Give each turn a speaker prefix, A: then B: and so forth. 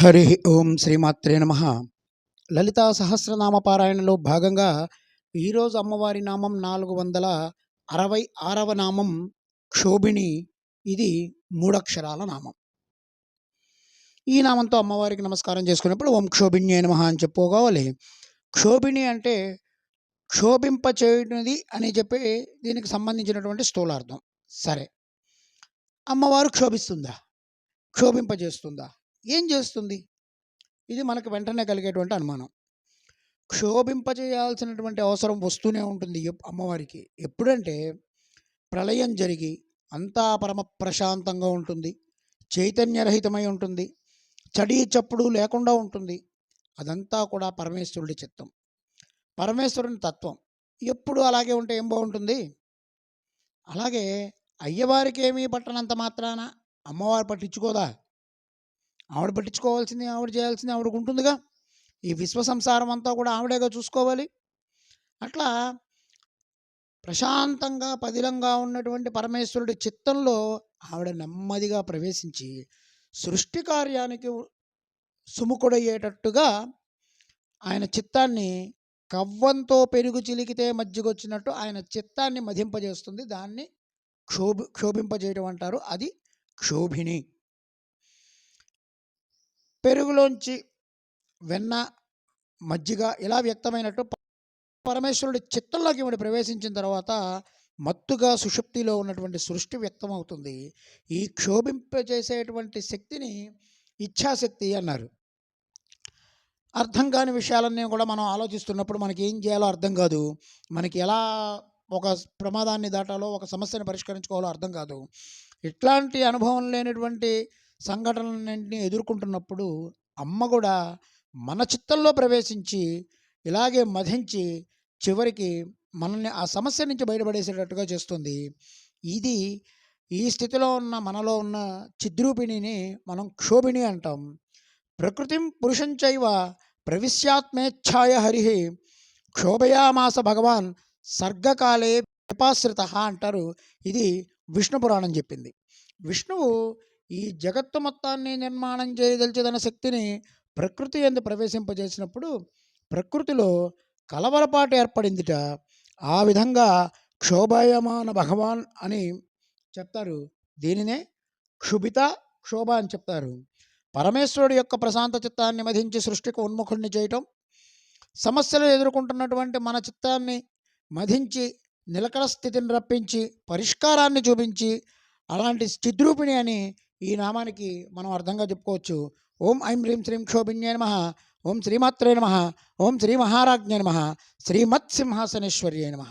A: హరి ఓం శ్రీమాత్రే నమ. లలితా సహస్రనామ పారాయణలో భాగంగా ఈరోజు అమ్మవారి నామం నాలుగు వందల అరవై ఆరవ నామం క్షోభిణి. ఇది మూడక్షరాల నామం. ఈ నామంతో అమ్మవారికి నమస్కారం చేసుకున్నప్పుడు ఓం క్షోభిణ్యే నమ అని చెప్పుకోవాలి. క్షోభిణి అంటే క్షోభింప చేయనిది అని చెప్పి దీనికి సంబంధించినటువంటి స్థూలార్థం. సరే. అమ్మవారు క్షోభిస్తుందా? క్షోభింపజేస్తుందా? ఏం చేస్తుంది? ఇది మనకు వెంటనే కలిగేటువంటి అనుమానం. క్షోభింపజేయాల్సినటువంటి అవసరం వస్తూనే ఉంటుంది అమ్మవారికి. ఎప్పుడంటే ప్రళయం జరిగి అంతా పరమ ప్రశాంతంగా ఉంటుంది. చైతన్యరహితమై ఉంటుంది. చడి చప్పుడు లేకుండా ఉంటుంది. అదంతా కూడా పరమేశ్వరుడి చిత్తం. పరమేశ్వరుని తత్వం. ఎప్పుడు అలాగే ఉంటే ఏం బాగుంటుంది? అలాగే అయ్యవారికి ఏమీ పట్టనంత మాత్రాన అమ్మవారు పట్టించుకోదా? ఆవిడ పట్టించుకోవాల్సింది ఆవిడ చేయాల్సింది ఆవిడకు ఉంటుందిగా. ఈ విశ్వ సంసారం అంతా కూడా ఆవిడేగా చూసుకోవాలి. అట్లా ప్రశాంతంగా పదిలంగా ఉన్నటువంటి పరమేశ్వరుడి చిత్తంలో ఆవిడ నెమ్మదిగా ప్రవేశించి సృష్టి కార్యానికి సుముఖుడయ్యేటట్టుగా ఆయన చిత్తాన్ని కవ్వంతో పెరుగు చిలికితే మజ్జిగొచ్చినట్టు ఆయన చిత్తాన్ని మధింపజేస్తుంది. దాన్ని క్షోభి క్షోభింపజేయడం అంటారు. అది క్షోభిణి. పెరుగులోంచి వెన్న మజ్జిగ ఇలా వ్యక్తమైనట్టు ప- పరమేశ్వరుడి చిత్తంలోకి ఈవిడ ప్రవేశించిన తర్వాత మత్తుగా సుషుప్తిలో ఉన్నటువంటి సృష్టి వ్యక్తమవుతుంది. ఈ క్షోభింపజేసేటువంటి శక్తిని ఇచ్ఛాశక్తి అన్నారు. అర్థం కాని విషయాలన్నీ కూడా మనం ఆలోచిస్తున్నప్పుడు మనకి ఏం చేయాలో అర్థం కాదు. మనకి ఎలా ఒక ప్రమాదాన్ని దాటాలో ఒక సమస్యను పరిష్కరించుకోవాలో అర్థం కాదు. ఇట్లాంటి అనుభవం లేనటువంటి సంఘటనలన్నింటినీ ఎదుర్కొంటున్నప్పుడు అమ్మ కూడా మన చిత్తంలో ప్రవేశించి ఇలాగే మధించి చివరికి మనల్ని ఆ సమస్య నుంచి బయటపడేసేటట్టుగా చేస్తుంది. ఇది ఈ స్థితిలో ఉన్న మనలో ఉన్న చిద్రూపిణిని మనం క్షోభిణి అంటాం. ప్రకృతిం పురుషంచైవ ప్రవిశ్యాత్మేచ్ఛాయ హరి క్షోభయామాస భగవాన్ సర్గకాలే పిపాశ్రిత అంటారు. ఇది విష్ణు పురాణం చెప్పింది. విష్ణువు ఈ జగత్తు మొత్తాన్ని నిర్మాణం చేయదలిచేదన్న శక్తిని ప్రకృతి ఎందు ప్రవేశింపజేసినప్పుడు ప్రకృతిలో కలవరపాటు ఏర్పడిందిట. ఆ విధంగా క్షోభాయమాన భగవాన్ అని చెప్తారు. దీనినే క్షుభిత క్షోభ అని చెప్తారు. పరమేశ్వరుడు యొక్క ప్రశాంత చిత్తాన్ని మధించి సృష్టికి ఉన్ముఖుడిని చేయటం సమస్యలు ఎదుర్కొంటున్నటువంటి మన చిత్తాన్ని మధించి నిలకడ స్థితిని రప్పించి పరిష్కారాన్ని చూపించి అలాంటి చిద్రూపిణి అని ఈ నామానికి మనం అర్థంగా చెప్పుకోవచ్చు. ఓం ఐం హ్రీం శ్రీం క్షోభిణ్యే నమ. ఓం శ్రీమాత్రే నమ. ఓం శ్రీ మహారాజ్ఞే నమ. శ్రీమత్ సింహాసనేశ్వర్యే నమ.